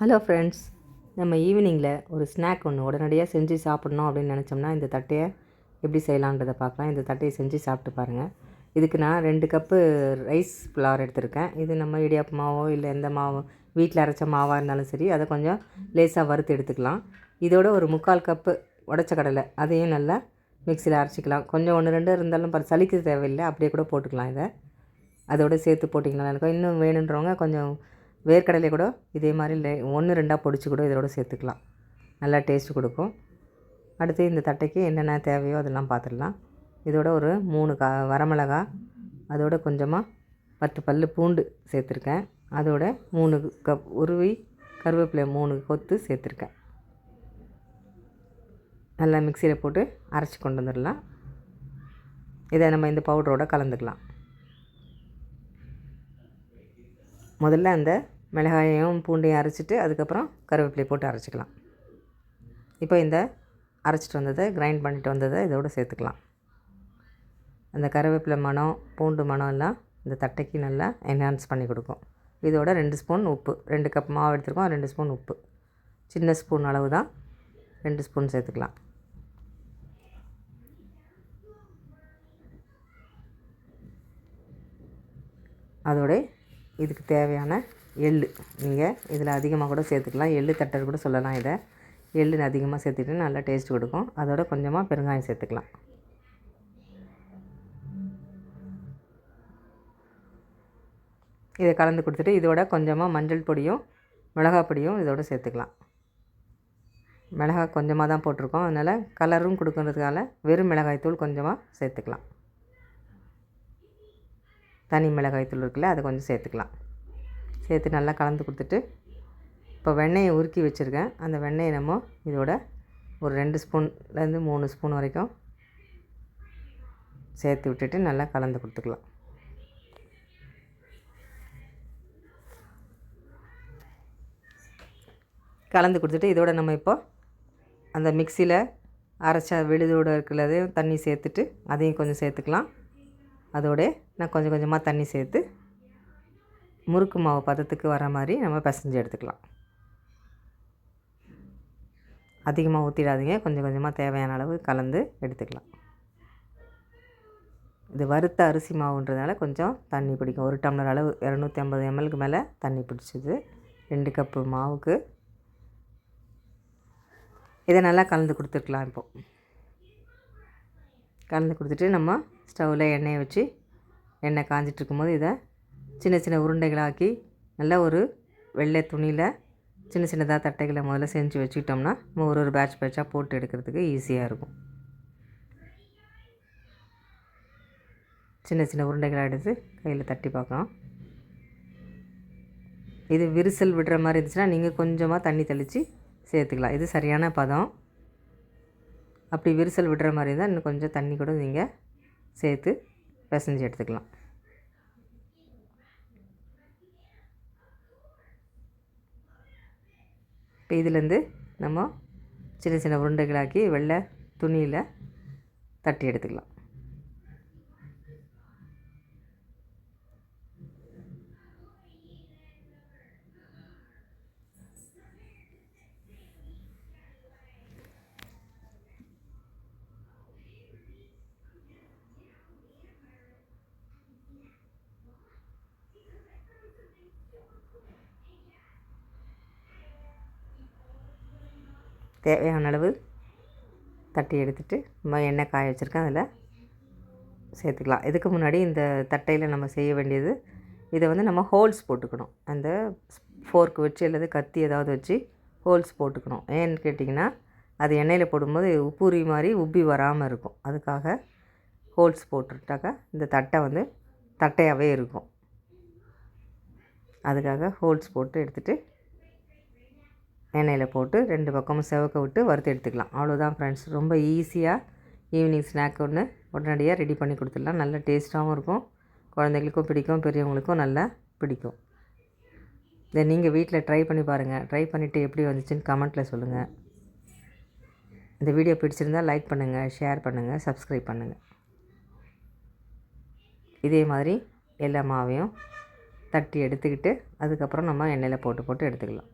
Hello friends நம்ம ஈவினிங்கில் ஒரு ஸ்நாக் ஒன்று உடனடியாக செஞ்சு சாப்பிட்ணும் அப்படின்னு நினச்சோம்னா இந்த தட்டையை எப்படி செய்யலான்றதை பார்க்கலாம். இந்த தட்டையை செஞ்சு சாப்பிட்டு பாருங்கள் இதுக்கு நான் ரெண்டு கப்பு ரைஸ் ஃப்ளார் எடுத்திருக்கேன். இது நம்ம இடியாப்பு மாவோ இல்லை எந்த மாவோ வீட்டில் அரைச்ச மாவாக இருந்தாலும் சரி அதை கொஞ்சம் லேசாக வறுத்து எடுத்துக்கலாம். இதோட ஒரு முக்கால் கப்பு உடச்ச கடலை அதையும் நல்லா மிக்சியில் அரைச்சிக்கலாம். கொஞ்சம் ஒன்று ரெண்டு இருந்தாலும் பர சலிக்க தேவையில்லை அப்படியே கூட போட்டுக்கலாம் இதை. அதோட சேர்த்து போட்டிங்கன்னா இருக்கும் இன்னும் வேணுன்றவங்க கொஞ்சம் வேர்க்கடலை கூட இதே மாதிரி லே ஒன்று ரெண்டாக பொடிச்சு கூட இதோட சேர்த்துக்கலாம். நல்லா டேஸ்ட் கொடுக்கும். அடுத்து இந்த தட்டைக்கு என்னென்ன தேவையோ அதெல்லாம் பார்த்துடலாம் இதோட ஒரு மூணு கா வரமிளகா அதோட கொஞ்சமாக பத்து பல் பூண்டு சேர்த்துருக்கேன். அதோட மூணு கப் உருவி கருவேப்பிலை மூணு கொத்து சேர்த்துருக்கேன். நல்லா மிக்சியில் போட்டு அரைச்சி கொண்டு வந்துடலாம். இதை நம்ம இந்த பவுடரோட கலந்துக்கலாம். முதல்ல அந்த மிளகாயையும் பூண்டையும் அரைச்சிட்டு அதுக்கப்புறம் கருவேப்பிலை போட்டு அரைச்சிக்கலாம். இப்போ இந்த அரைச்சிட்டு வந்ததை கிரைண்ட் பண்ணிட்டு வந்ததை இதோடு சேர்த்துக்கலாம். அந்த கருவேப்பிலை மணம் பூண்டு மணம் எல்லாம் இந்த தட்டைக்கு நல்லா என்ஹான்ஸ் பண்ணி கொடுக்கும். இதோட ரெண்டு ஸ்பூன் உப்பு. ரெண்டு கப் மாவு எடுத்துருக்கோம் ரெண்டு ஸ்பூன் உப்பு. சின்ன ஸ்பூன் அளவு தான் ரெண்டு ஸ்பூன் சேர்த்துக்கலாம். அதோட இதுக்கு தேவையான எள் நீங்கள் இதில் அதிகமாக கூட சேர்த்துக்கலாம். எள் தட்டர் கூட சொல்லலாம் இதை. எள் அதிகமாக சேர்த்துக்கிட்டு நல்லா டேஸ்ட் கொடுக்கும். அதோட கொஞ்சமாக பெருங்காயம் சேர்த்துக்கலாம். இதை கலந்து கொடுத்துட்டு இதோட கொஞ்சமாக மஞ்சள் பொடியும் மிளகாய் பொடியும் இதோட சேர்த்துக்கலாம். மிளகாய் கொஞ்சமாக தான் போட்டிருக்கோம். அதனால் கலரும் கொடுக்கறதுக்காக வெறும் மிளகாய் தூள் கொஞ்சமாக சேர்த்துக்கலாம். தனி மிளகாய் தூள் இருக்குல்ல அதை கொஞ்சம் சேர்த்துக்கலாம். சேர்த்து நல்லா கலந்து கொடுத்துட்டு இப்போ வெண்ணெயை உருக்கி வச்சுருக்கேன். அந்த வெண்ணெயை நம்ம இதோட ஒரு ரெண்டு ஸ்பூன்லேருந்து மூணு ஸ்பூன் வரைக்கும் சேர்த்து விட்டுட்டு நல்லா கலந்து கொடுத்துக்கலாம். கலந்து கொடுத்துட்டு இதோட நம்ம இப்போ அந்த மிக்சியில் அரைச்ச விழுதோடு இருக்கிறதையும் தண்ணி சேர்த்துட்டு அதையும் கொஞ்சம் சேர்த்துக்கலாம். அதோட நான் கொஞ்சம் கொஞ்சமாக தண்ணி சேர்த்து முறுக்கு மாவு பதத்துக்கு வர மாதிரி நம்ம பிசைஞ்சு எடுத்துக்கலாம். அதிகமாக ஊற்றிடாதீங்க கொஞ்சம் கொஞ்சமாக தேவையான அளவு கலந்து எடுத்துக்கலாம். இது வறுத்த அரிசி மாவுன்றதுனால கொஞ்சம் தண்ணி பிடிக்கும். ஒரு டம்ளர் அளவு இரநூத்தி ஐம்பது எம்எல்க்கு மேலே தண்ணி பிடிச்சிது. ரெண்டு கப்பு மாவுக்கு. இதை நல்லா கலந்து கொடுத்துருக்கலாம் இப்போது கலந்து கொடுத்துட்டு நம்ம ஸ்டவ்வில் எண்ணெயை வச்சு எண்ணெய் காஞ்சிட்டு இருக்கும்போது இதை சின்ன சின்ன உருண்டைகளாக்கி நல்ல ஒரு வெள்ளை துணியில் சின்ன சின்னதாக தட்டைகளை முதல்ல செஞ்சு வச்சுக்கிட்டோம்னா நம்ம ஒரு ஒரு பேட்ச் பேட்சாக போட்டு எடுக்கிறதுக்கு ஈஸியாக இருக்கும். சின்ன சின்ன உருண்டைகளை எடுத்து கையில் தட்டி பார்க்கலாம். இது விரிசல் விடுற மாதிரி இருந்துச்சுன்னா நீங்கள் கொஞ்சமாக தண்ணி தெளித்து சேர்த்துக்கலாம். இது சரியான பதம். அப்படி விரிசல் விடுற மாதிரி இருந்தால் இன்னும் கொஞ்சம் தண்ணி கூட நீங்கள் சேர்த்து பிசைஞ்சு எடுத்துக்கலாம். இப்போ இதுலேருந்து நம்ம சின்ன சின்ன உருண்டைகளாக்கி வெள்ளை துணியில் தட்டி எடுத்துக்கலாம். தேவையான அளவு தட்டி எடுத்துகிட்டு நம்ம எண்ணெய் காய வச்சுருக்கேன் அதில் சேர்த்துக்கலாம். இதுக்கு முன்னாடி இந்த தட்டையில் நம்ம செய்ய வேண்டியது இதை வந்து நம்ம ஹோல்ஸ் போட்டுக்கணும். அந்த ஃபோர்க் வச்சு அல்லது கத்தி ஏதாவது வச்சு ஹோல்ஸ் போட்டுக்கணும். ஏன்னு கேட்டிங்கன்னா அது எண்ணெயில் போடும்போது உப்புரி மாதிரி உப்பி வராமல் இருக்கும். அதுக்காக ஹோல்ஸ் போட்டுட்டாக்கா இந்த தட்டை வந்து தட்டையாகவே இருக்கும். அதுக்காக ஹோல்ஸ் போட்டு எடுத்துகிட்டு எண்ணெயில் போட்டு ரெண்டு பக்கமும் செவக்க விட்டு வறுத்து எடுத்துக்கலாம். அவ்வளோதான் ஃப்ரெண்ட்ஸ் ரொம்ப ஈஸியாக ஈவினிங் ஸ்நாக் ஒன்று உடனடியாக ரெடி பண்ணி கொடுத்துடலாம். நல்ல டேஸ்ட்டாகவும் இருக்கும். குழந்தைங்களுக்கும் பிடிக்கும் பெரியவங்களுக்கும் நல்லா பிடிக்கும். இதை நீங்கள் வீட்டில் ட்ரை பண்ணி பாருங்கள் ட்ரை பண்ணிவிட்டு எப்படி வந்துச்சுன்னு கமெண்ட்டில் சொல்லுங்கள் இந்த வீடியோ பிடிச்சிருந்தால் லைக் பண்ணுங்கள் ஷேர் பண்ணுங்கள் சப்ஸ்கிரைப் பண்ணுங்கள் இதே மாதிரி எல்லா மாவையும் தட்டி எடுத்துக்கிட்டு அதுக்கப்புறம் நம்ம எண்ணெயில் போட்டு போட்டு எடுத்துக்கலாம்.